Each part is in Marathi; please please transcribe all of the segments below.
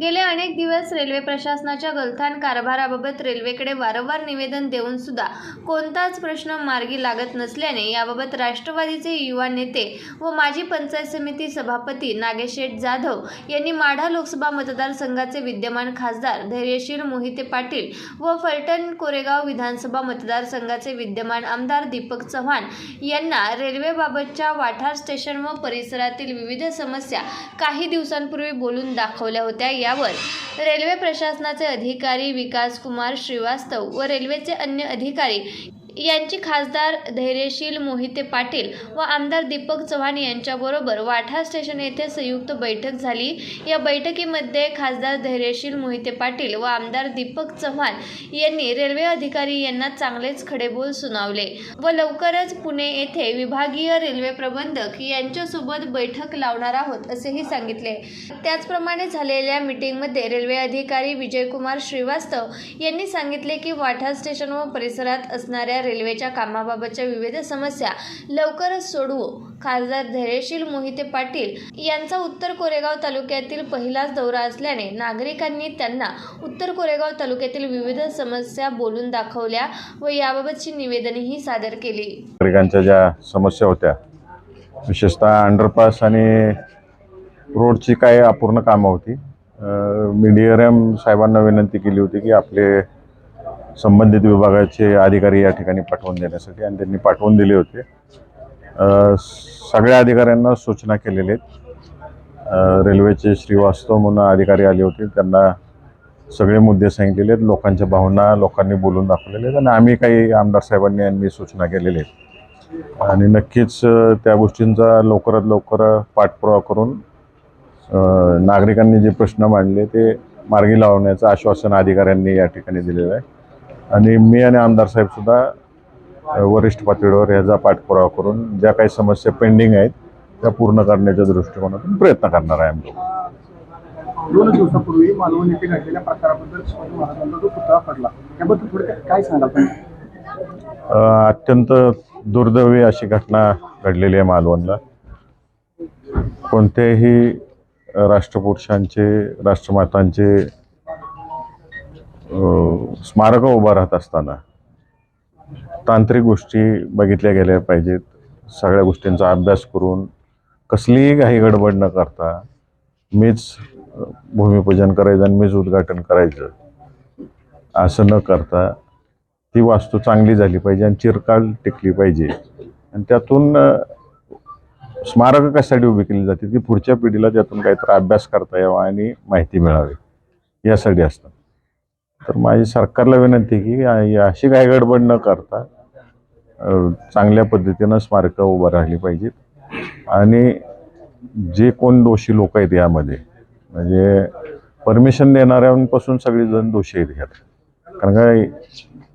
गेले अनेक दिवस रेल्वे प्रशासनाच्या गलथान कारभाराबाबत रेल्वेकडे वारंवार निवेदन देऊन सुद्धा कोणताच प्रश्न मार्गी लागत नसल्याने याबाबत राष्ट्रवादीचे युवा नेते व माजी पंचायत समिती सभापती नागेशेठ जाधव यांनी माढा लोकसभा मतदारसंघाचे विद्यमान खासदार धैर्यशील मोहिते पाटील व फलटण कोरेगाव विधानसभा मतदारसंघाचे विद्यमान आमदार दीपक चव्हाण यांना रेल्वेबाबतच्या वाठार स्टेशन व परिसरातील विविध समस्या काही दिवसांपूर्वी बोलून दाखवल्या होत्या. या यावर रेल्वे प्रशासनाचे अधिकारी विकास कुमार श्रीवास्तव व रेल्वेचे अन्य अधिकारी यांची खासदार धैर्यशील मोहिते पाटील व आमदार दीपक चव्हाण यांच्याबरोबर वाठा स्टेशन येथे संयुक्त बैठक झाली. या बैठकीमध्ये खासदार धैर्यशील मोहिते पाटील व आमदार दीपक चव्हाण यांनी रेल्वे अधिकारी यांना चांगलेच खडेबोल सुनावले व लवकरच पुणे येथे विभागीय रेल्वे प्रबंधक यांच्यासोबत बैठक लावणार आहोत असेही सांगितले. त्याचप्रमाणे झालेल्या मीटिंगमध्ये रेल्वे अधिकारी विजयकुमार श्रीवास्तव यांनी सांगितले की वाठा स्टेशन व परिसरात असणाऱ्या रेल्वेच्या कामाबाबतच्या विविध समस्या लवकरच सोडवू. खासदार धैर्यशील मोहिते पाटील यांचा उत्तर कोरेगाव तालुक्यातील पहिलाच दौरा असल्याने नागरिकांनी त्यांना उत्तर कोरेगाव तालुक्यातील विविध समस्या बोलून दाखवल्या व याबाबतची निवेदनही सादर केली. नागरिकांच्या ज्या समस्या होत्या विशेषतः अंडरपास आणि रोडची काही अपूर्ण कामं होती. अं, एम साहेबांना विनंती केली होती की आपले संबंधित विभागाचे अधिकारी या ठिकाणी पाठवून देण्यासाठी आणि त्यांनी पाठवून दिले होते. सगळ्या अधिकाऱ्यांना सूचना केलेल्या आहेत. रेल्वेचे श्रीवास्तव म्हणून अधिकारी आले होते. त्यांना सगळे मुद्दे सांगितलेले आहेत. लोकांच्या भावना लोकांनी बोलून दाखवलेले आहेत. आणि आम्ही काही आमदार साहेबांनी यांनी सूचना केलेल्या आहेत. आणि नक्कीच त्या गोष्टींचा लवकरात लवकर पाठपुरावा करून नागरिकांनी जे प्रश्न मांडले ते मार्गी लावण्याचं आश्वासन अधिकाऱ्यांनी या ठिकाणी दिलेलं आहे. आणि मी आणि आमदार साहेबसुद्धा वरिष्ठ पातळीवर ह्याचा पाठपुरावा करून ज्या काही समस्या पेंडिंग आहेत त्या पूर्ण करण्याच्या दृष्टिकोनातून प्रयत्न करणार आहे आम्ही. दोन दिवसापूर्वी मालवण येथे घडलेल्या प्रकाराबद्दल शिवाजी महाराजांचा जो पुतळा पडला त्याबद्दल थोडक्यात काय सांगाल पण अ, अत्यंत दुर्दैवी अशी घटना घडलेली आहे मालवणला. कोणत्याही राष्ट्रपुरुषांचे राष्ट्रमातांचे स्मारकं उभं राहत असताना तांत्रिक गोष्टी बघितल्या गेल्या पाहिजेत. सगळ्या गोष्टींचा अभ्यास करून कसलीही काही गडबड न करता मीच भूमिपूजन करायचं आणि मीच उद्घाटन करायचं. असं न करता ती वास्तू चांगली झाली पाहिजे आणि चिरकाल टिकली पाहिजे. आणि त्यातून स्मारकं कशासाठी उभी केली जाते की पुढच्या पिढीला त्यातून काहीतरी अभ्यास करता यावा आणि माहिती मिळावी. यासाठी असतं. तर माझी सरकारला विनंती की अशी काय गडबड न करता चांगल्या पद्धतीनं स्मारकं उभं राहिली पाहिजेत. आणि जे कोण दोषी लोक आहेत यामध्ये म्हणजे परमिशन देणाऱ्यांपासून सगळेजण दोषी आहेत ह्यात कारण काय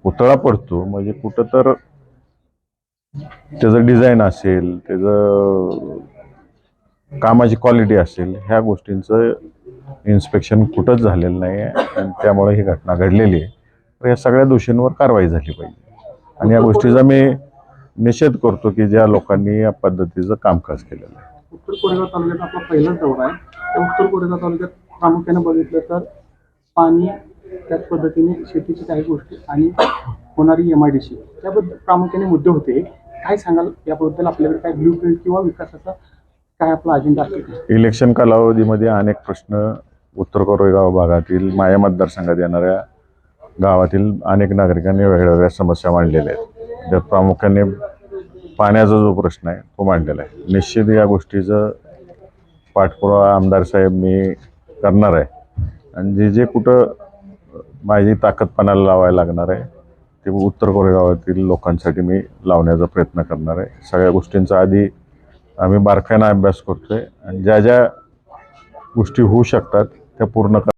पुतळा पडतो म्हणजे कुठं तर त्याचं डिझाईन असेल त्याचं कामाची क्वालिटी असेल ह्या गोष्टींचं इन्स्पेक्शन कुठंच झालेलं नाही आहे आणि त्यामुळे ही घटना घडलेली आहे. तर या सगळ्या दोषींवर कारवाई झाली पाहिजे. आणि या गोष्टीचा मी निषेध करतो की ज्या लोकांनी या पद्धतीचं कामकाज केलेलं आहे. उत्तर कोरेगाव तालुक्यात आपला पहिलाच दौरा आहे. त्या उत्तर कोरेगाव तालुक्यात प्रामुख्याने बघितलं तर पाणी त्याच पद्धतीने शेतीची काही गोष्टी आणि होणारी एम आय डी सी त्याबद्दल प्रामुख्याने मुद्दे होते. काय सांगाल? याबद्दल आपल्याकडे काय ब्ल्यू प्रिंट किंवा विकासाचा काय आपला अजेंडा असेल इलेक्शन कालावधीमध्ये अनेक प्रश्न उत्तर कोरेगाव भागातील माया मतदारसंघात येणाऱ्या गावातील अनेक नागरिकांनी वेगळ्या वेगळ्या समस्या मांडलेल्या आहेत. त्यात प्रामुख्याने पाण्याचा जो प्रश्न आहे तो मांडलेला आहे. निश्चित या गोष्टीचं पाठपुरावा आमदार साहेब मी करणार आहे. आणि जे जे कुठं माझी ताकदपणाला लावायला लागणार आहे ते उत्तर कोरेगावातील लोकांसाठी मी लावण्याचा प्रयत्न करणार आहे. सगळ्या गोष्टींचा आधी आम्ही बारकाईनं अभ्यास करतोय. आणि ज्या ज्या गोष्टी होऊ शकतात त्या पूर्ण कर